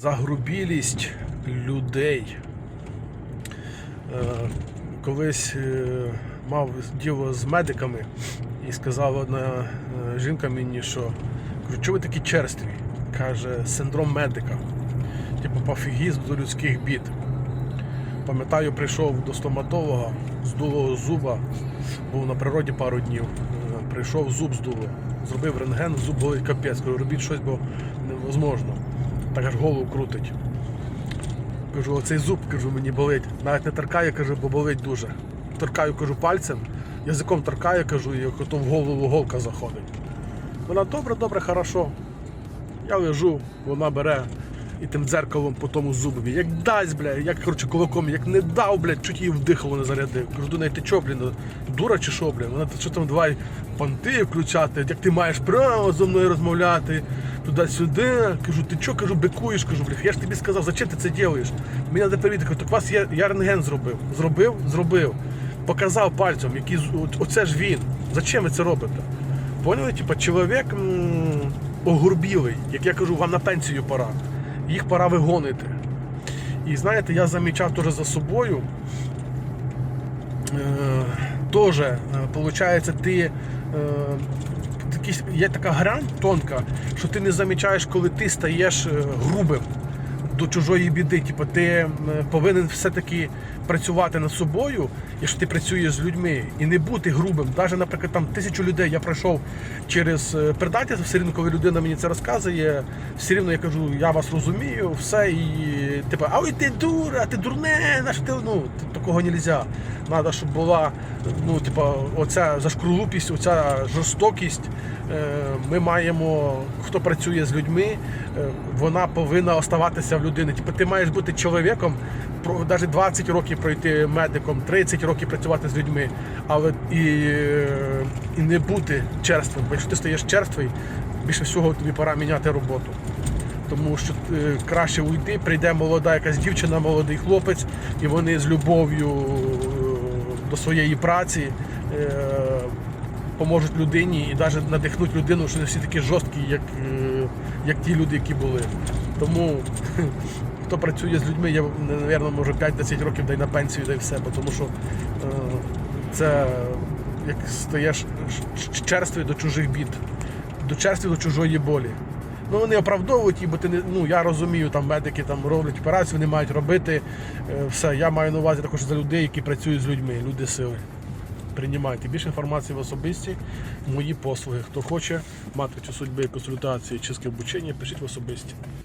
Загрубілість людей. Е, Колись е, мав діло з медиками і сказала одна е, жінка мені, що кажу, чого ви такі черстві? Каже, синдром медика. Типу пофігізм до людських бід. Пам'ятаю, прийшов до стоматолога, здуло зуба, був на природі пару днів. Прийшов зуб здуло. Зробив рентген, зуб болить капець. Кажу, робіть щось, бо невозможно. Так аж голову крутить. Кажу, оцей зуб кажу, мені болить. Навіть не торкаю, кажу, бо болить дуже. Торкаю, кажу, пальцем, язиком торкаю, кажу, і то в голову голка заходить. Вона добре, добре, хорошо. Я лежу, вона бере і тим дзеркалом по тому зубові. Як дасть, бля, як коротше, кулаком, як не дав, блядь, чуть її вдихало не зарядив. Кажу, до неї ти чо, блін, дура чи що, блін? Вона що там давай понти включати, як ти маєш право зі мною розмовляти, туди-сюди. Кажу, ти чо, кажу, бикуєш, кажу, блядь, я ж тобі сказав, зачем ти це робиш? Мені треба перевірити, кажу, так вас є, я рентген зробив. Зробив? Зробив. Показав пальцем, який, оце ж він. Зачем ви це робите? Поняли? Типа, чоловік огурбілий, як я кажу, вам на пенсію пора. Їх пора вигонити. І знаєте, я замічав теж за собою. Е, Теж, виходить, ти. Е, є така грань тонка, що ти не замічаєш, коли ти стаєш е, грубим до чужої біди. Типу, ти повинен все-таки працювати над собою, якщо ти працюєш з людьми, і не бути грубим. Навіть, наприклад, там тисячу людей я пройшов через е, предательство, все рівно, коли людина мені це розказує, все рівно я кажу, я вас розумію, все, і типу, а ой ти дура, ти дурне, наш ти ну такого не можна. Треба, щоб була ну, типу, оця зашкрулупість, оця жорстокість. Е, Ми маємо, хто працює з людьми, е, вона повинна оставатися в людини. Типу, ти маєш бути чоловіком, навіть 20 років пройти медиком, 30 років працювати з людьми, але і, і не бути черствим. Бо якщо ти стаєш черствий, більше всього тобі пора міняти роботу. Тому що е, краще уйти, прийде молода якась дівчина, молодий хлопець, і вони з любов'ю е, до своєї праці е, поможуть людині і навіть надихнуть людину, що не всі такі жорсткі, як, як ті люди, які були. Тому хто працює з людьми, я, мабуть, може 5-10 років дай на пенсію, дай все, тому що це як стаєш черствий до чужих бід, до черстві до чужої болі. Ну вони оправдовують її, бо ти не ну я розумію, там медики там роблять операцію, вони мають робити е, все. Я маю на увазі також за людей, які працюють з людьми, люди сили. Приймайте більше інформації в особисті, мої послуги. Хто хоче мати цю судьби консультації чи обучення, пишіть в особисті.